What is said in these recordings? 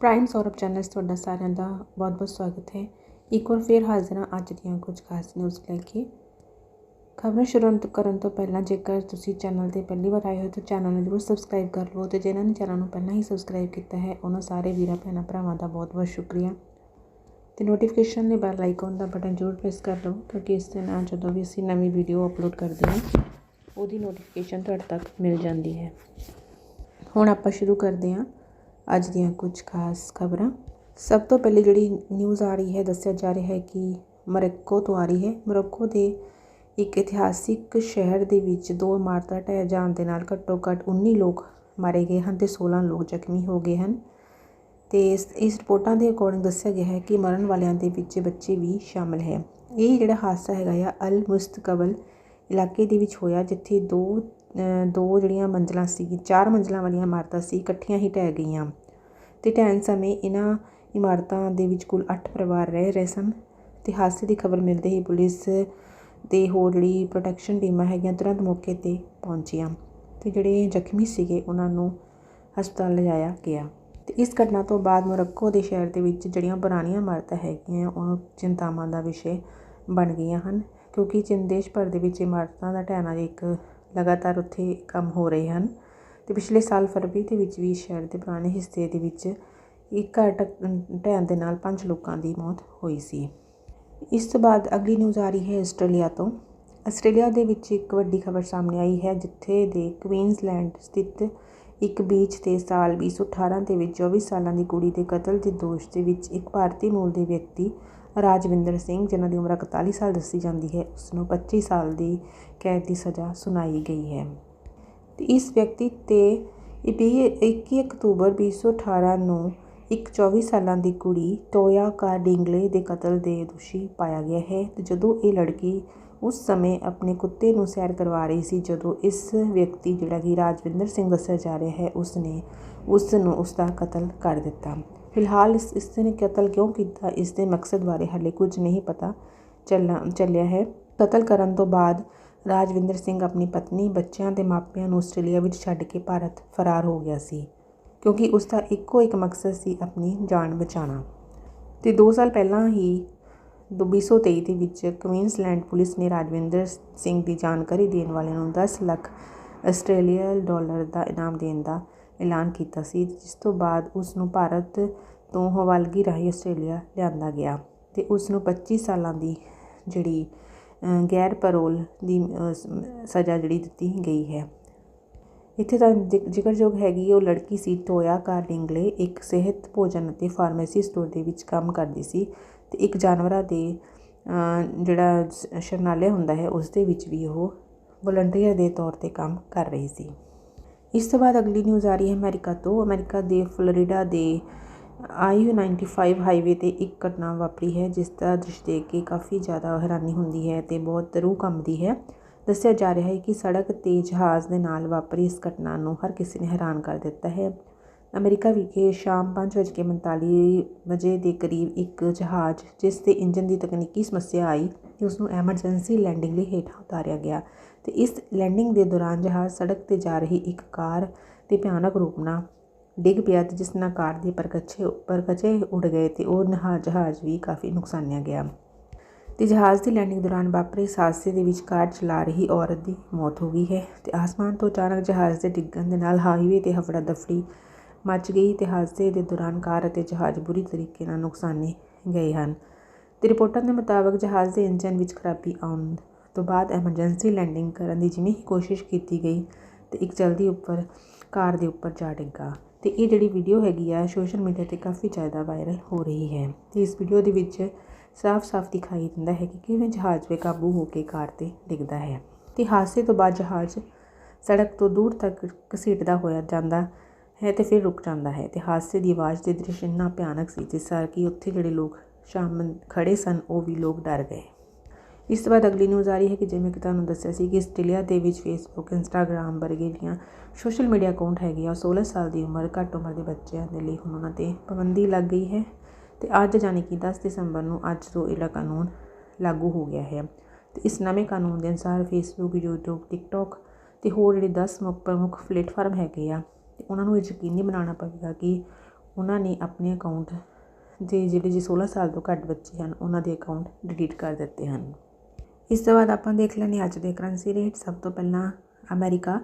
Prime Saurabh channel 'ਚ ਤੁਹਾਡਾ ਸਾਰਿਆਂ ਦਾ ਬਹੁਤ-ਬਹੁਤ ਸਵਾਗਤ ਹੈ। ਇੱਕ ਵਾਰ ਫੇਰ ਹਾਜ਼ਰ ਹਾਂ ਅੱਜ ਦੀਆਂ ਕੁਝ ਖਾਸ ਨਿਊਜ਼ ਲੈ ਕੇ। ਖਬਰਾਂ ਸ਼ੁਰੂ ਤੋਂ ਕਰਨ ਤੋਂ ਪਹਿਲਾਂ ਜੇਕਰ ਤੁਸੀਂ ਚੈਨਲ ਤੇ ਪਹਿਲੀ ਵਾਰ ਆਏ ਹੋ ਤਾਂ ਚੈਨਲ ਨੂੰ ਜ਼ਰੂਰ ਸਬਸਕ੍ਰਾਈਬ ਕਰ ਲਓ ਤੇ ਜਿਨ੍ਹਾਂ ਨੇ ਚੈਨਲ ਨੂੰ ਪਹਿਲਾਂ ਹੀ ਸਬਸਕ੍ਰਾਈਬ ਕੀਤਾ ਹੈ, ਉਹਨਾਂ ਸਾਰੇ ਵੀਰਾਂ ਭੈਣਾਂ ਭਰਾਵਾਂ ਦਾ ਬਹੁਤ-ਬਹੁਤ ਸ਼ੁਕਰੀਆ। ਤੇ ਨੋਟੀਫਿਕੇਸ਼ਨ ਦੇ ਬੈਲ ਆਈਕਨ ਦਾ ਬਟਨ ਜ਼ਰੂਰ ਪ੍ਰੈਸ ਕਰ ਲਓ ਕਿਉਂਕਿ ਇਸ ਦੇ ਨਾਲ ਜਦੋਂ ਵੀ ਅਸੀਂ ਨਵੀਂ ਵੀਡੀਓ ਅਪਲੋਡ ਕਰਦੇ ਹਾਂ, ਉਹਦੀ ਨੋਟੀਫਿਕੇਸ਼ਨ ਤੁਹਾਡੇ ਤੱਕ ਮਿਲ ਜਾਂਦੀ ਹੈ। ਹੁਣ ਆਪਾਂ ਸ਼ੁਰੂ ਕਰਦੇ ਹਾਂ। ਅੱਜ ਦੀਆਂ ਕੁਝ ਖਾਸ ਖਬਰਾਂ। ਸਭ ਤੋਂ ਪਹਿਲੇ ਜਿਹੜੀ ਨਿਊਜ਼ ਆ ਰਹੀ ਹੈ, ਦੱਸਿਆ ਜਾ ਰਿਹਾ ਹੈ ਕਿ ਮੋਰੋਕੋ ਤੋਂ ਆ ਰਹੀ ਹੈ। ਮੋਰੋਕੋ ਦੇ ਇੱਕ ਇਤਿਹਾਸਿਕ ਸ਼ਹਿਰ ਦੇ ਵਿੱਚ ਦੋ ਇਮਾਰਤਾਂ ਢਹਿ ਜਾਣ ਦੇ ਨਾਲ ਘੱਟੋ ਘੱਟ 19 ਲੋਕ ਮਾਰੇ ਗਏ ਹਨ ਤੇ 16 ਲੋਕ ਜ਼ਖਮੀ ਹੋ ਗਏ ਹਨ। ਤੇ ਇਸ ਇਸ ਰਿਪੋਰਟਾਂ ਦੇ ਅਕੋਰਡਿੰਗ ਦੱਸਿਆ ਗਿਆ ਹੈ ਕਿ ਮਰਨ ਵਾਲਿਆਂ ਦੇ ਵਿੱਚ ਬੱਚੇ ਵੀ ਸ਼ਾਮਲ ਹੈ। ਇਹ ਜਿਹੜਾ ਹਾਦਸਾ ਹੈਗਾ ਆ, ਅਲ ਮੁਸਤਕਬਲ ਇਲਾਕੇ ਦੇ ਵਿੱਚ ਹੋਇਆ, ਜਿੱਥੇ ਦੋ ਦੋ ਜਿਹੜੀਆਂ ਮੰਜ਼ਿਲਾਂ ਸੀ, ਚਾਰ ਮੰਜ਼ਿਲਾਂ ਵਾਲੀਆਂ ਇਮਾਰਤਾਂ ਸੀ, ਇਕੱਠੀਆਂ ਹੀ ਢਹਿ ਗਈਆਂ। ਅਤੇ ਢਹਿਣ ਸਮੇਂ ਇਹਨਾਂ ਇਮਾਰਤਾਂ ਦੇ ਵਿੱਚ ਕੁੱਲ ਅੱਠ ਪਰਿਵਾਰ ਰਹਿ ਰਹੇ ਸਨ। ਅਤੇ ਹਾਦਸੇ ਦੀ ਖਬਰ ਮਿਲਦੇ ਹੀ ਪੁਲਿਸ ਅਤੇ ਹੋਰ ਜਿਹੜੀ ਪ੍ਰੋਟੈਕਸ਼ਨ ਟੀਮਾਂ ਹੈਗੀਆਂ ਤੁਰੰਤ ਮੌਕੇ ਤੇ ਪਹੁੰਚੀਆਂ ਅਤੇ ਜਿਹੜੇ ਜ਼ਖਮੀ ਸੀਗੇ ਉਹਨਾਂ ਨੂੰ ਹਸਪਤਾਲ ਲਿਜਾਇਆ ਗਿਆ। ਅਤੇ ਇਸ ਘਟਨਾ ਤੋਂ ਬਾਅਦ ਮੋਰੱਕੋ ਦੇ ਸ਼ਹਿਰ ਦੇ ਵਿੱਚ ਜਿਹੜੀਆਂ ਪੁਰਾਣੀਆਂ ਇਮਾਰਤਾਂ ਹੈਗੀਆਂ, ਉਹ ਚਿੰਤਾਵਾਂ ਦਾ ਵਿਸ਼ੇ ਬਣ ਗਈਆਂ ਹਨ। ਕਿਉਂਕਿ ਚਿੰਨ ਦੇਸ਼ ਭਰ ਦੇ ਵਿੱਚ ਇਮਾਰਤਾਂ ਦਾ ਢਹਿਣਾ ਇੱਕ ਲਗਾਤਾਰ ਉੱਥੇ ਕੰਮ ਹੋ ਰਹੇ ਹਨ ਅਤੇ ਪਿਛਲੇ ਸਾਲ ਫਰਵਰੀ ਦੇ ਵਿੱਚ ਵੀ ਸ਼ਹਿਰ ਦੇ ਪੁਰਾਣੇ ਹਿੱਸੇ ਦੇ ਵਿੱਚ ਇੱਕ ਘਰ ਢਹਿਣ ਦੇ ਨਾਲ ਪੰਜ ਲੋਕਾਂ ਦੀ ਮੌਤ ਹੋਈ ਸੀ। ਇਸ ਤੋਂ ਬਾਅਦ ਅਗਲੀ ਨਿਊਜ਼ ਆ ਰਹੀ ਹੈ ਆਸਟ੍ਰੇਲੀਆ ਤੋਂ। ਆਸਟ੍ਰੇਲੀਆ ਦੇ ਵਿੱਚ ਇੱਕ ਵੱਡੀ ਖਬਰ ਸਾਹਮਣੇ ਆਈ ਹੈ ਜਿੱਥੇ ਦੇ ਕੁਈਨਜ਼ਲੈਂਡ ਸਥਿਤ ਇੱਕ ਬੀਚ ਤੇ ਸਾਲ 2018 ਦੇ ਵਿੱਚ 24 ਸਾਲਾਂ ਦੀ ਕੁੜੀ ਦੇ ਕਤਲ ਦੇ ਦੋਸ਼ ਦੇ ਵਿੱਚ ਇੱਕ ਭਾਰਤੀ ਮੂਲ ਦੇ ਵਿਅਕਤੀ ਰਾਜਵਿੰਦਰ ਸਿੰਘ, ਜਿਨ੍ਹਾਂ ਦੀ ਉਮਰ 41 ਸਾਲ ਦੱਸੀ ਜਾਂਦੀ ਹੈ, ਉਸ ਨੂੰ 25 ਸਾਲ ਦੀ ਕੈਦ ਦੀ ਸਜ਼ਾ ਸੁਣਾਈ ਗਈ ਹੈ। ਤੇ ਇਸ ਵਿਅਕਤੀ ਤੇ 21 ਅਕਤੂਬਰ 2018 ਨੂੰ ਇੱਕ 24 ਸਾਲਾਂ ਦੀ ਕੁੜੀ ਟੋਇਆ ਕਾਰਡਿੰਗਲੇ ਦੇ ਕਤਲ ਦੇ ਦੋਸ਼ੀ ਪਾਇਆ ਗਿਆ ਹੈ ਤੇ ਜਦੋਂ ਇਹ ਲੜਕੀ ਉਸ ਸਮੇਂ ਆਪਣੇ ਕੁੱਤੇ ਨੂੰ ਸੈਰ ਕਰਵਾ ਰਹੀ ਸੀ, ਜਦੋਂ ਇਸ ਵਿਅਕਤੀ ਜਿਹੜਾ ਕਿ ਰਾਜਵਿੰਦਰ ਸਿੰਘ ਦੱਸਿਆ ਜਾ ਰਿਹਾ ਹੈ ਉਸ ਨੇ ਉਸ ਨੂੰ ਉਸ ਦਾ ਕਤਲ ਕਰ ਦਿੱਤਾ। ਫਿਲਹਾਲ ਇਸ ਇਸ ਨੇ ਕਤਲ ਕਿਉਂ ਕੀਤਾ? ਇਸ ਦੇ ਮਕਸਦ ਬਾਰੇ ਹਾਲੇ ਕੁਝ ਨਹੀਂ ਪਤਾ ਚੱਲਣਾ ਚੱਲਿਆ ਹੈ। ਕਤਲ ਕਰਨ ਤੋਂ ਬਾਅਦ ਰਾਜਵਿੰਦਰ ਸਿੰਘ ਆਪਣੀ ਪਤਨੀ, ਬੱਚਿਆਂ ਦੇ ਮਾਪਿਆਂ ਨੂੰ ਆਸਟ੍ਰੇਲੀਆ ਵਿੱਚ ਛੱਡ ਕੇ ਭਾਰਤ ਫਰਾਰ ਹੋ ਗਿਆ ਸੀ ਕਿਉਂਕਿ ਉਸ ਦਾ ਇੱਕੋ ਇੱਕ ਮਕਸਦ ਸੀ ਆਪਣੀ ਜਾਨ ਬਚਾਉਣਾ। ਤੇ 2 ਸਾਲ ਪਹਿਲਾਂ ਹੀ 2023 ਦੇ ਵਿੱਚ ਕੁਈਨਜ਼ਲੈਂਡ ਪੁਲਿਸ ਨੇ ਰਾਜਵਿੰਦਰ ਸਿੰਘ ਦੀ ਜਾਣਕਾਰੀ ਦੇਣ ਵਾਲਿਆਂ ਨੂੰ 10 ਲੱਖ ਆਸਟ੍ਰੇਲੀਆ ਡਾਲਰ ਦਾ ਇਨਾਮ ਦੇਣ ਦਾ ਐਲਾਨ ਕੀਤਾ ਸੀ, ਜਿਸ ਤੋਂ ਬਾਅਦ ਉਸ ਨੂੰ ਭਾਰਤ ਤੋਂ ਹਵਾਲਗੀ ਰਾਹੀਂ ਆਸਟ੍ਰੇਲੀਆ ਲਿਆਂਦਾ ਗਿਆ ਅਤੇ ਉਸ ਨੂੰ 25 ਸਾਲਾਂ ਦੀ ਜਿਹੜੀ ਗੈਰ ਪੈਰੋਲ ਦੀ ਸਜ਼ਾ ਜਿਹੜੀ ਦਿੱਤੀ ਗਈ ਹੈ। ਇੱਥੇ ਤਾਂ ਜ਼ਿਕਰਯੋਗ ਹੈਗੀ ਉਹ ਲੜਕੀ ਸੀ, ਟੋਇਆ ਕਾਰਡਿੰਗਲੇ ਇੱਕ ਸਿਹਤ ਭੋਜਨ ਅਤੇ ਫਾਰਮੇਸੀ ਸਟੋਰ ਦੇ ਵਿੱਚ ਕੰਮ ਕਰਦੀ ਸੀ ਅਤੇ ਇੱਕ ਜਾਨਵਰਾਂ ਦੇ ਜਿਹੜਾ ਸ਼ਰਨਾਲਿਆ ਹੁੰਦਾ ਹੈ, ਉਸ ਦੇ ਵਿੱਚ ਵੀ ਉਹ ਵਲੰਟੀਅਰ ਦੇ ਤੌਰ ਤੇ ਕੰਮ ਕਰ ਰਹੀ ਸੀ। ਇਸ ਤੋਂ ਬਾਅਦ ਅਗਲੀ ਨਿਊਜ਼ ਆ ਰਹੀ ਹੈ ਅਮਰੀਕਾ ਤੋਂ। ਅਮਰੀਕਾ ਦੇ ਫਲੋਰੀਡਾ ਦੇ ਆਈ 95 ਹਾਈਵੇ ਤੇ ਇੱਕ ਘਟਨਾ ਵਾਪਰੀ ਹੈ, ਜਿਸ ਦਾ ਦ੍ਰਿਸ਼ ਦੇਖ ਕੇ ਕਾਫੀ ਜ਼ਿਆਦਾ ਹੈਰਾਨੀ ਹੁੰਦੀ ਹੈ ਤੇ ਬਹੁਤ ਰੂਹ ਕੰਬਦੀ ਹੈ। ਦੱਸਿਆ ਜਾ ਰਿਹਾ ਹੈ ਕਿ ਸੜਕ ਤੇ ਜਹਾਜ਼ ਦੇ ਨਾਲ ਵਾਪਰੀ ਇਸ ਘਟਨਾ ਨੂੰ ਹਰ ਕਿਸੇ ਨੇ ਹੈਰਾਨ ਕਰ ਦਿੱਤਾ ਹੈ। ਅਮਰੀਕਾ ਵਿਖੇ ਸ਼ਾਮ 5:45 ਵਜੇ ਦੇ ਕਰੀਬ ਇੱਕ ਜਹਾਜ਼, ਜਿਸ ਦੇ ਇੰਜਨ ਦੀ ਤਕਨੀਕੀ ਸਮੱਸਿਆ ਆਈ ਅਤੇ ਉਸ ਨੂੰ ਐਮਰਜੈਂਸੀ ਲੈਂਡਿੰਗ ਲਈ ਹੇਠਾਂ ਉਤਾਰਿਆ ਗਿਆ ਅਤੇ ਇਸ ਲੈਂਡਿੰਗ ਦੇ ਦੌਰਾਨ ਜਹਾਜ਼ ਸੜਕ ਤੇ ਜਾ ਰਹੀ ਇੱਕ ਕਾਰ ਤੇ ਭਿਆਨਕ ਰੂਪ ਨਾਲ ਡਿੱਗ ਪਿਆ ਅਤੇ ਜਿਸ ਨਾਲ ਕਾਰ ਦੇ ਪਰਕੱਛੇ ਪਰਕੱਚੇ ਉੱਡ ਗਏ ਅਤੇ ਉਹ ਜਹਾਜ਼ ਵੀ ਕਾਫੀ ਨੁਕਸਾਨਿਆ ਗਿਆ। ਅਤੇ ਜਹਾਜ਼ ਦੀ ਲੈਂਡਿੰਗ ਦੌਰਾਨ ਵਾਪਰੇ ਹਾਦਸੇ ਦੇ ਵਿੱਚ ਕਾਰ ਚਲਾ ਰਹੀ ਔਰਤ ਦੀ ਮੌਤ ਹੋ ਗਈ ਹੈ ਅਤੇ ਆਸਮਾਨ ਤੋਂ ਅਚਾਨਕ ਜਹਾਜ਼ ਦੇ ਡਿੱਗਣ ਦੇ ਨਾਲ ਹਾਈਵੇ ਤੇ ਹਫੜਾ ਦਫੜੀ ਮੱਚ ਗਈ ਤੇ ਹਾਦਸੇ ਦੇ ਦੌਰਾਨ ਕਾਰ ਅਤੇ ਜਹਾਜ਼ ਬੁਰੀ ਤਰੀਕੇ ਨਾਲ ਨੁਕਸਾਨੇ ਗਏ ਹਨ। ਤੇ ਰਿਪੋਰਟਾਂ ਦੇ ਮੁਤਾਬਕ ਜਹਾਜ਼ ਦੇ ਇੰਜਨ ਵਿੱਚ ਖਰਾਬੀ ਆਉਣ ਤੋਂ ਬਾਅਦ ਐਮਰਜੈਂਸੀ ਲੈਂਡਿੰਗ ਕਰਨ ਦੀ ਜਿਵੇਂ ਹੀ ਕੋਸ਼ਿਸ਼ ਕੀਤੀ ਗਈ ਤੇ ਇੱਕ ਚਲਦੀ ਉੱਪਰ ਕਾਰ ਦੇ ਉੱਪਰ ਜਾ ਡਿੱਗਾ। ਤੇ ਇਹ ਜਿਹੜੀ ਵੀਡੀਓ ਹੈਗੀ ਆ, ਸੋਸ਼ਲ ਮੀਡੀਆ ਤੇ ਕਾਫੀ ਜ਼ਿਆਦਾ ਵਾਇਰਲ ਹੋ ਰਹੀ ਹੈ। ਤੇ ਇਸ ਵੀਡੀਓ ਦੇ ਵਿੱਚ ਸਾਫ਼-ਸਾਫ਼ ਦਿਖਾਈ ਦਿੰਦਾ ਹੈ ਕਿ ਕਿਵੇਂ ਜਹਾਜ਼ ਬੇਕਾਬੂ ਹੋ ਕੇ ਕਾਰ ਤੇ ਡਿੱਗਦਾ ਹੈ। ਤੇ ਹਾਦਸੇ ਤੋਂ ਬਾਅਦ ਜਹਾਜ਼ ਸੜਕ ਤੋਂ ਦੂਰ ਤੱਕ ਘਸੀਟਦਾ ਹੋਇਆ ਜਾਂਦਾ ਹੈ ਅਤੇ ਫਿਰ ਰੁਕ ਜਾਂਦਾ ਹੈ। ਅਤੇ ਹਾਦਸੇ ਦੀ ਆਵਾਜ਼ ਤੇ ਦ੍ਰਿਸ਼ ਇੰਨਾ ਭਿਆਨਕ ਸੀ ਜਿਸ ਨਾਲ ਕਿ ਉੱਥੇ ਜਿਹੜੇ ਲੋਕ ਸ਼ਾਮ ਖੜ੍ਹੇ ਸਨ, ਉਹ ਵੀ ਲੋਕ ਡਰ ਗਏ। ਇਸ ਤੋਂ ਬਾਅਦ ਅਗਲੀ ਨਿਊਜ਼ ਆ ਰਹੀ ਹੈ ਕਿ ਜਿਵੇਂ ਕਿ ਤੁਹਾਨੂੰ ਦੱਸਿਆ ਸੀ ਕਿ ਆਸਟ੍ਰੇਲੀਆ ਦੇ ਵਿੱਚ ਫੇਸਬੁੱਕ ਇੰਸਟਾਗ੍ਰam ਵਰਗੇ ਜਿਹੜੀਆਂ ਸੋਸ਼ਲ ਮੀਡੀਆ ਅਕਾਊਂਟ ਹੈਗੇ ਆ 16 ਸਾਲ ਦੀ ਉਮਰ, ਘੱਟ ਉਮਰ ਦੇ ਬੱਚਿਆਂ ਦੇ ਲਈ ਹੁਣ ਉਹਨਾਂ ਤੇ ਪਾਬੰਦੀ ਲੱਗ ਗਈ ਹੈ। ਤੇ ਅੱਜ ਯਾਨੀ ਕਿ 10 ਦਸੰਬਰ ਨੂੰ ਅੱਜ ਤੋਂ ਇਹਦਾ ਕਾਨੂੰਨ ਲਾਗੂ ਹੋ ਗਿਆ ਹੈ। ਤੇ ਇਸ ਨਵੇਂ ਕਾਨੂੰਨ ਦੇ ਅਨੁਸਾਰ ਫੇਸਬੁੱਕ YouTube ਟਿਕਟੌਕ ਤੇ ਹੋਰ ਜਿਹੜੇ 10 ਮੁੱਖ ਪ੍ਰਮੁੱਖ ਪਲੇਟਫਾਰਮ ਹੈਗੇ ਆ ਅਤੇ ਉਹਨਾਂ ਨੂੰ ਇਹ ਯਕੀਨੀ ਬਣਾਉਣਾ ਪਵੇਗਾ ਕਿ ਉਹਨਾਂ ਨੇ ਆਪਣੇ ਅਕਾਊਂਟ ਦੇ ਜਿਹੜੇ ਜੀ 16 ਸਾਲ ਤੋਂ ਘੱਟ ਬੱਚੇ ਹਨ, ਉਹਨਾਂ ਦੇ ਅਕਾਊਂਟ ਡਿਲੀਟ ਕਰ ਦਿੱਤੇ ਹਨ। ਇਸ ਤੋਂ ਬਾਅਦ ਆਪਾਂ ਦੇਖ ਲੈਂਦੇ ਅੱਜ ਦੇ ਕਰੰਸੀ ਰੇਟ ਸਭ ਤੋਂ ਪਹਿਲਾਂ ਅਮਰੀਕਾ।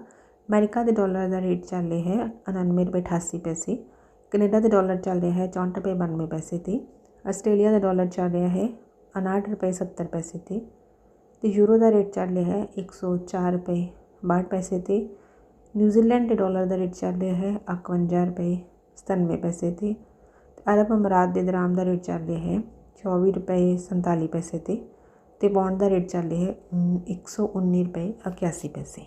ਅਮਰੀਕਾ ਦੇ ਡਾਲਰ ਦਾ ਰੇਟ ਚੱਲ ਰਿਹਾ ਹੈ 99 ਰੁਪਏ 88 ਪੈਸੇ। ਕੈਨੇਡਾ ਦੇ ਡਾਲਰ ਚੱਲ ਰਿਹਾ ਹੈ 64 ਰੁਪਏ 92 ਪੈਸੇ ਤੇ। ਆਸਟ੍ਰੇਲੀਆ ਦਾ ਡਾਲਰ ਚੱਲ ਰਿਹਾ ਹੈ 59 ਰੁਪਏ 70 ਪੈਸੇ ਤੇ। ਤੇ ਯੂਰੋ ਦਾ ਰੇਟ ਚੱਲ ਰਿਹਾ ਹੈ 104 ਰੁਪਏ 62 ਪੈਸੇ ਤੇ। ਨਿਊਜ਼ੀਲੈਂਡ ਦੇ ਡਾਲਰ ਦਾ ਰੇਟ ਚੱਲ ਰਿਹਾ ਹੈ 51 ਰੁਪਏ 97 ਪੈਸੇ ਤੇ। ਅਰਬ ਅਮਰਾਤ ਦੇ ਦਰਾਮ ਦਾ ਰੇਟ ਚੱਲ ਰਿਹਾ ਹੈ 24 ਰੁਪਏ 47 ਪੈਸੇ ਤੇ। ਤੇ ਬੌਂਡ ਦਾ ਰੇਟ ਚੱਲ ਰਿਹਾ ਹੈ 119 ਰੁਪਏ 81 ਪੈਸੇ।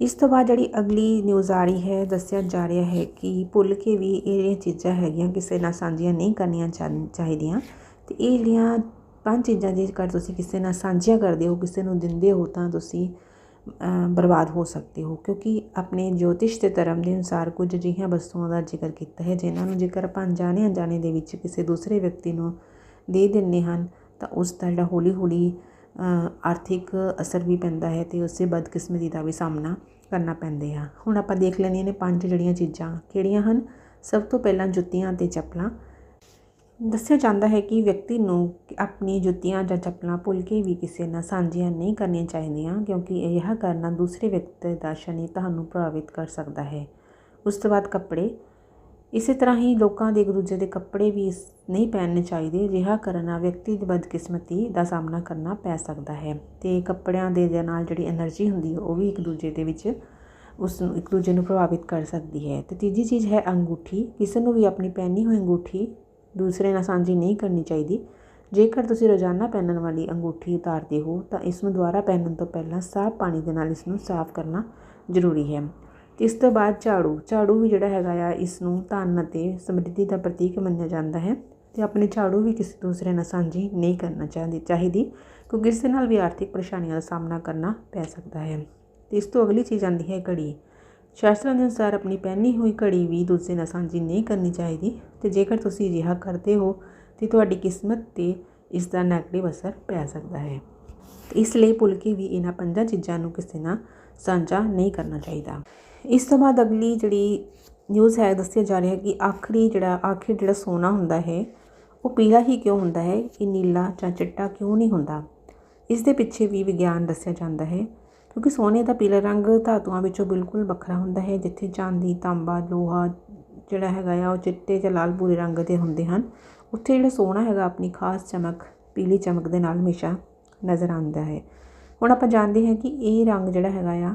ਇਸ ਤੋਂ ਬਾਅਦ ਜਿਹੜੀ ਅਗਲੀ ਨਿਊਜ਼ ਆ ਰਹੀ ਹੈ, ਦੱਸਿਆ ਜਾ ਰਿਹਾ ਹੈ ਕਿ ਭੁੱਲ ਕੇ ਵੀ ਇਹ ਜਿਹੜੀਆਂ ਚੀਜ਼ਾਂ ਹੈਗੀਆਂ, ਕਿਸੇ ਨਾਲ ਸਾਂਝੀਆਂ ਨਹੀਂ ਕਰਨੀਆਂ ਚਾਹੀਦੀਆਂ। ਤੇ ਇਹ ਜਿਹੜੀਆਂ ਪੰਜ ਚੀਜ਼ਾਂ ਜੇਕਰ ਤੁਸੀਂ ਕਿਸੇ ਨਾਲ ਸਾਂਝੀਆਂ ਕਰਦੇ ਹੋ, ਕਿਸੇ ਨੂੰ ਦਿੰਦੇ ਹੋ ਤਾਂ ਤੁਸੀਂ ਬਰਬਾਦ ਹੋ ਸਕਦੇ ਹੋ, ਕਿਉਂਕਿ ਆਪਣੇ ਜੋਤਿਸ਼ ਦੇ ਧਰਮ ਦੇ ਅਨੁਸਾਰ ਕੁਝ ਅਜਿਹੀਆਂ ਵਸਤੂਆਂ ਦਾ ਜ਼ਿਕਰ ਕੀਤਾ ਹੈ, ਜਿਨ੍ਹਾਂ ਨੂੰ ਜੇਕਰ ਆਪਾਂ ਅਣਜਾਣੇ ਅਣਜਾਣੇ ਦੇ ਵਿੱਚ ਕਿਸੇ ਦੂਸਰੇ ਵਿਅਕਤੀ ਨੂੰ ਦੇ ਦਿੰਨੇ ਹਨ, ਤਾਂ ਉਸ ਦਾ ਜਿਹੜਾ ਹੌਲੀ ਹੌਲੀ ਆਰਥਿਕ ਅਸਰ ਵੀ ਪੈਂਦਾ ਹੈ ਤੇ ਉਸੇ ਬਦਕਿਸਮਤੀ ਦਾ ਵੀ ਸਾਹਮਣਾ ਕਰਨਾ ਪੈਂਦੇ ਆ। ਹੁਣ ਆਪਾਂ ਦੇਖ ਲੈਣੀਆਂ ਨੇ ਪੰਜ ਜਿਹੜੀਆਂ ਚੀਜ਼ਾਂ ਕਿਹੜੀਆਂ ਹਨ? ਸਭ ਤੋਂ ਪਹਿਲਾਂ ਜੁੱਤੀਆਂ ਤੇ ਚੱਪਲਾਂ। ਦੱਸਿਆ ਜਾਂਦਾ ਹੈ ਕਿ ਵਿਅਕਤੀ ਨੂੰ ਆਪਣੀ ਜੁੱਤੀਆਂ ਜਾਂ ਚੱਪਲਾਂ ਭੁੱਲ ਕੇ ਵੀ ਕਿਸੇ ਨਾਲ ਸਾਂਝੀਆਂ ਨਹੀਂ ਕਰਨੀਆਂ ਚਾਹੀਦੀਆਂ ਕਿਉਂਕਿ ਇਹ ਕਰਨਾ ਦੂਸਰੇ ਵਿਅਕਤੀ ਦਾ ਸ਼ਨੀ ਤੁਹਾਨੂੰ ਪ੍ਰਭਾਵਿਤ ਕਰ ਸਕਦਾ ਹੈ। ਉਸ ਤੋਂ ਬਾਅਦ ਕੱਪੜੇ। ਇਸੇ ਤਰ੍ਹਾਂ ਹੀ ਲੋਕਾਂ ਦੇ ਇੱਕ ਦੂਜੇ ਦੇ ਕੱਪੜੇ ਵੀ ਨਹੀਂ ਪਹਿਨਣੇ ਚਾਹੀਦੇ, ਅਜਿਹਾ ਕਰਨਾ ਵਿਅਕਤੀ ਦੀ ਬਦਕਿਸਮਤੀ ਦਾ ਸਾਹਮਣਾ ਕਰਨਾ ਪੈ ਸਕਦਾ ਹੈ ਤੇ ਕੱਪੜਿਆਂ ਦੇ ਨਾਲ ਜਿਹੜੀ એનર્ਜੀ ਹੁੰਦੀ ਹੈ, ਉਹ ਵੀ ਇੱਕ ਦੂਜੇ ਦੇ ਵਿੱਚ ਉਸ ਨੂੰ ਇੱਕ ਦੂਜੇ ਨੂੰ ਪ੍ਰਭਾਵਿਤ ਕਰ ਸਕਦੀ ਹੈ। ਤੇ ਤੀਜੀ ਚੀਜ਼ ਹੈ ਅੰਗੂਠੀ। ਕਿਸੇ ਨੂੰ ਵੀ ਆਪਣੀ ਪਹਿਨੀ ਹੋਈ ਅੰਗੂਠੀ ਦੂਸਰੇ ਨਾਲ ਸਾਂਝੀ ਨਹੀਂ ਕਰਨੀ ਚਾਹੀਦੀ। ਜੇਕਰ ਤੁਸੀਂ ਰੋਜ਼ਾਨਾ ਪਹਿਨਣ ਵਾਲੀ ਅੰਗੂਠੀ ਉਤਾਰਦੇ ਹੋ, ਤਾਂ ਇਸ ਨੂੰ ਦੁਬਾਰਾ ਪਹਿਨਣ ਤੋਂ ਪਹਿਲਾਂ ਸਾਫ਼ ਪਾਣੀ ਦੇ ਨਾਲ ਇਸ ਨੂੰ ਸਾਫ਼ ਕਰਨਾ ਜ਼ਰੂਰੀ ਹੈ। ਇਸ ਤੋਂ ਬਾਅਦ ਝਾੜੂ। ਝਾੜੂ ਵੀ ਜਿਹੜਾ ਹੈਗਾ ਆ, ਇਸ ਨੂੰ ਧਨ ਅਤੇ ਸਮਰਿੱਧੀ ਦਾ ਪ੍ਰਤੀਕ ਮੰਨਿਆ ਜਾਂਦਾ ਹੈ ਤੇ ਆਪਣੇ ਝਾੜੂ ਵੀ ਕਿਸੇ ਦੂਸਰੇ ਨਾਲ ਸਾਂਝੀ ਨਹੀਂ ਕਰਨਾ ਚਾਹੀਦੀ ਚਾਹੀਦੀ, ਕਿਉਂਕਿ ਇਸ ਦੇ ਨਾਲ ਵੀ ਆਰਥਿਕ ਪਰੇਸ਼ਾਨੀਆਂ ਦਾ ਸਾਹਮਣਾ ਕਰਨਾ ਪੈ ਸਕਦਾ ਹੈ। ਤੇ ਇਸ ਤੋਂ ਅਗਲੀ ਚੀਜ਼ ਆਉਂਦੀ ਹੈ ਘੜੀ। ਸ਼ਾਸਤਰਾਂ ਦੇ ਅਨੁਸਾਰ ਆਪਣੀ ਪਹਿਨੀ ਹੋਈ ਘੜੀ ਵੀ ਦੂਸਰੇ ਨਾਲ ਸਾਂਝੀ ਨਹੀਂ ਕਰਨੀ ਚਾਹੀਦੀ ਤੇ ਜੇਕਰ ਤੁਸੀਂ ਅਜਿਹਾ ਕਰਦੇ ਹੋ ਤੇ ਤੁਹਾਡੀ ਕਿਸਮਤ ਤੇ ਇਸ ਦਾ ਨੈਗੇਟਿਵ ਅਸਰ ਪੈ ਸਕਦਾ ਹੈ। ਇਸ ਲਈ ਭੁੱਲ ਕੇ ਵੀ ਇਹਨਾਂ ਪੰਜਾਂ ਚੀਜ਼ਾਂ ਨੂੰ ਕਿਸੇ ਨਾਲ ਸਾਂਝਾ ਨਹੀਂ ਕਰਨਾ ਚਾਹੀਦਾ। ਇਸ ਤੋਂ ਬਾਅਦ ਅਗਲੀ ਜਿਹੜੀ ਨਿਊਜ਼ ਹੈ, ਦੱਸਿਆ ਜਾ ਰਿਹਾ ਹੈ ਕਿ ਆਖਰੀ ਜਿਹੜਾ, ਆਖਿਰ ਜਿਹੜਾ ਸੋਨਾ ਹੁੰਦਾ ਹੈ, ਉਹ ਪੀਲਾ ਹੀ ਕਿਉਂ ਹੁੰਦਾ ਹੈ? ਇਹ ਨੀਲਾ ਜਾਂ ਚਿੱਟਾ ਕਿਉਂ ਨਹੀਂ ਹੁੰਦਾ? ਇਸ ਦੇ ਪਿੱਛੇ ਵੀ ਵਿਗਿਆਨ ਦੱਸਿਆ ਜਾਂਦਾ ਹੈ ਕਿਉਂਕਿ ਸੋਨੇ ਦਾ ਪੀਲਾ ਰੰਗ ਧਾਤੂਆਂ ਵਿੱਚੋਂ ਬਿਲਕੁਲ ਵੱਖਰਾ ਹੁੰਦਾ ਹੈ, ਜਿੱਥੇ ਚਾਂਦੀ, ਤਾਂਬਾ, ਲੋਹਾ ਜਿਹੜਾ ਹੈਗਾ ਆ, ਉਹ ਚਿੱਟੇ ਜਾਂ ਲਾਲ ਭੂਰੇ ਰੰਗ ਦੇ ਹੁੰਦੇ ਹਨ। ਉੱਥੇ ਜਿਹੜਾ ਸੋਨਾ ਹੈਗਾ, ਆਪਣੀ ਖਾਸ ਚਮਕ, ਪੀਲੀ ਚਮਕ ਦੇ ਨਾਲ ਹਮੇਸ਼ਾ ਨਜ਼ਰ ਆਉਂਦਾ ਹੈ। ਹੁਣ ਆਪਾਂ ਜਾਣਦੇ ਹਾਂ ਕਿ ਇਹ ਰੰਗ ਜਿਹੜਾ ਹੈਗਾ ਆ,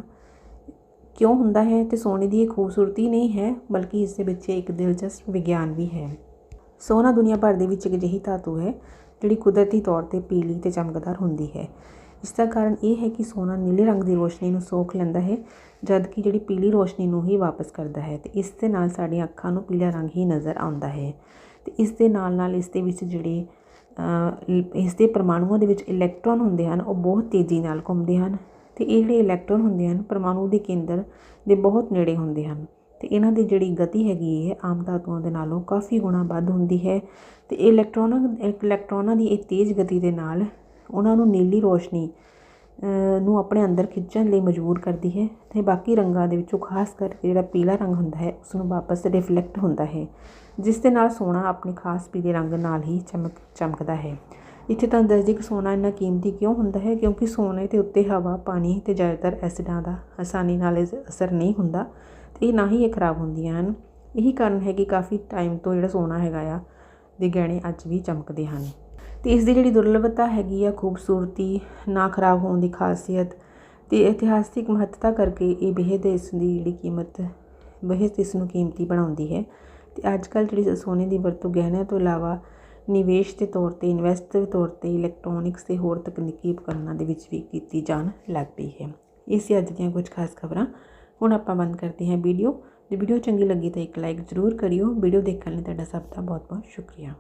ਕਿਉਂ ਹੁੰਦਾ ਹੈ ਤੇ ਸੋਨੇ ਦੀ ਇਹ ਖੂਬਸੂਰਤੀ ਨਹੀਂ ਹੈ, ਬਲਕਿ ਇਸ ਦੇ ਵਿੱਚ ਇੱਕ ਦਿਲਚਸਪ ਵਿਗਿਆਨ ਵੀ ਹੈ। ਸੋਨਾ ਦੁਨੀਆ ਭਰ ਦੇ ਵਿੱਚ ਇੱਕ ਅਜਿਹੀ ਧਾਤੂ ਹੈ, ਜਿਹੜੀ ਕੁਦਰਤੀ ਤੌਰ ਤੇ ਪੀਲੀ ਤੇ ਚਮਕਦਾਰ ਹੁੰਦੀ ਹੈ। ਇਸ ਦਾ ਕਾਰਨ ਇਹ ਹੈ ਕਿ ਸੋਨਾ ਨੀਲੇ ਰੰਗ ਦੀ ਰੋਸ਼ਨੀ ਨੂੰ ਸੋਖ ਲੈਂਦਾ ਹੈ ਜਦ ਕਿ ਜਿਹੜੀ ਪੀਲੀ ਰੋਸ਼ਨੀ ਨੂੰ ਹੀ ਵਾਪਸ ਕਰਦਾ ਹੈ, ਤੇ ਇਸ ਦੇ ਨਾਲ ਸਾਡੀਆਂ ਅੱਖਾਂ ਨੂੰ ਪੀਲਾ ਰੰਗ ਹੀ ਨਜ਼ਰ ਆਉਂਦਾ ਹੈ। ਤੇ ਇਸ ਦੇ ਨਾਲ ਨਾਲ ਇਸ ਦੇ ਵਿੱਚ ਜਿਹੜੇ ਇਸ ਦੇ ਪਰਮਾਣੂਆਂ ਦੇ ਵਿੱਚ ਇਲੈਕਟ੍ਰੋਨ ਹੁੰਦੇ ਹਨ, ਉਹ ਬਹੁਤ ਤੇਜ਼ੀ ਨਾਲ ਘੁੰਮਦੇ ਹਨ, ਤੇ ਇਹ ਜਿਹੜੇ ਇਲੈਕਟ੍ਰੋਨ ਹੁੰਦੇ ਹਨ, ਪਰਮਾਣੂ ਦੇ ਕੇਂਦਰ ਦੇ ਬਹੁਤ ਨੇੜੇ ਹੁੰਦੇ ਹਨ। ਤੇ ਇਹਨਾਂ ਦੀ ਜਿਹੜੀ ਗਤੀ ਹੈਗੀ ਹੈ, ਆਮ ਧਾਤੂਆਂ ਦੇ ਨਾਲੋਂ ਕਾਫੀ ਗੁਣਾ ਵੱਧ ਹੁੰਦੀ ਹੈ, ਤੇ ਇਲੈਕਟ੍ਰੋਨਾਂ ਇਲੈਕਟ੍ਰੋਨਾਂ ਦੀ ਇਹ ਤੇਜ਼ ਗਤੀ ਦੇ ਨਾਲ ਉਹਨਾਂ ਨੂੰ ਨੀਲੀ ਰੋਸ਼ਨੀ ਨੂੰ ਆਪਣੇ ਅੰਦਰ ਖਿੱਚਣ ਲਈ ਮਜਬੂਰ ਕਰਦੀ ਹੈ ਅਤੇ ਬਾਕੀ ਰੰਗਾਂ ਦੇ ਵਿੱਚੋਂ ਖਾਸ ਕਰਕੇ ਜਿਹੜਾ ਪੀਲਾ ਰੰਗ ਹੁੰਦਾ ਹੈ, ਉਸ ਨੂੰ ਵਾਪਸ ਰਿਫਲੈਕਟ ਹੁੰਦਾ ਹੈ, ਜਿਸ ਦੇ ਨਾਲ ਸੋਨਾ ਆਪਣੇ ਖਾਸ ਪੀਲੇ ਰੰਗ ਨਾਲ ਹੀ ਚਮਕ, ਚਮਕਦਾ ਹੈ। ਇੱਥੇ ਤਾਂ ਦੱਸਦੀ ਕਿ ਸੋਨਾ ਇੰਨਾ ਕੀਮਤੀ ਕਿਉਂ ਹੁੰਦਾ ਹੈ? ਕਿਉਂਕਿ ਸੋਨੇ ਦੇ ਉੱਤੇ ਹਵਾ, ਪਾਣੀ ਤੇ ਜ਼ਿਆਦਾਤਰ ਐਸਿਡਾਂ ਦਾ ਆਸਾਨੀ ਨਾਲ ਅਸਰ ਨਹੀਂ ਹੁੰਦਾ ਤੇ ਨਾ ਹੀ ਇਹ ਖਰਾਬ ਹੁੰਦੀਆਂ ਹਨ। ਇਹੀ ਕਾਰਨ ਹੈ ਕਿ ਕਾਫੀ ਟਾਈਮ ਤੋਂ ਜਿਹੜਾ ਸੋਨਾ ਹੈਗਾ ਆ, ਦੇ ਗਹਿਣੇ ਅੱਜ ਵੀ ਚਮਕਦੇ ਹਨ। ਅਤੇ ਇਸ ਦੀ ਜਿਹੜੀ ਦੁਰਲਭਤਾ ਹੈਗੀ ਆ, ਖੂਬਸੂਰਤੀ, ਨਾ ਖਰਾਬ ਹੋਣ ਦੀ ਖਾਸੀਅਤ ਅਤੇ ਇਤਿਹਾਸਿਕ ਮਹੱਤਤਾ ਕਰਕੇ ਇਹ ਬੇਹੱਦ ਇਸ ਦੀ ਜਿਹੜੀ ਕੀਮਤ, ਬੇਹਦ ਇਸ ਨੂੰ ਕੀਮਤੀ ਬਣਾਉਂਦੀ ਹੈ। ਅਤੇ ਅੱਜ ਕੱਲ੍ਹ ਜਿਹੜੀ ਸੋਨੇ ਦੀ ਵਰਤੋਂ ਗਹਿਣਿਆਂ ਤੋਂ ਇਲਾਵਾ ਨਿਵੇਸ਼ ਦੇ ਤੌਰ ਤੇ ਇਨਵੈਸਟ ਦੇ ਤੌਰ ਤੇ ਇਲੈਕਟ੍ਰੋਨਿਕਸ ਅਤੇ ਹੋਰ ਤਕਨੀਕੀ ਉਪਕਰਨਾਂ ਦੇ ਵਿੱਚ ਵੀ ਕੀਤੀ ਜਾਣ ਲੱਗ ਪਈ ਹੈ। ਇਹ ਸੀ ਅੱਜ ਦੀਆਂ ਕੁਝ ਖਾਸ ਖਬਰਾਂ। ਹੁਣ ਆਪਾਂ ਬੰਦ ਕਰਦੇ ਹਾਂ ਵੀਡੀਓ। ਜੇ ਵੀਡੀਓ ਚੰਗੀ ਲੱਗੀ ਤਾਂ ਇੱਕ ਲਾਈਕ ਜ਼ਰੂਰ ਕਰਿਓ। ਵੀਡੀਓ ਦੇਖਣ ਲਈ ਤੁਹਾਡਾ ਸਭ ਦਾ ਬਹੁਤ ਬਹੁਤ ਸ਼ੁਕਰੀਆ।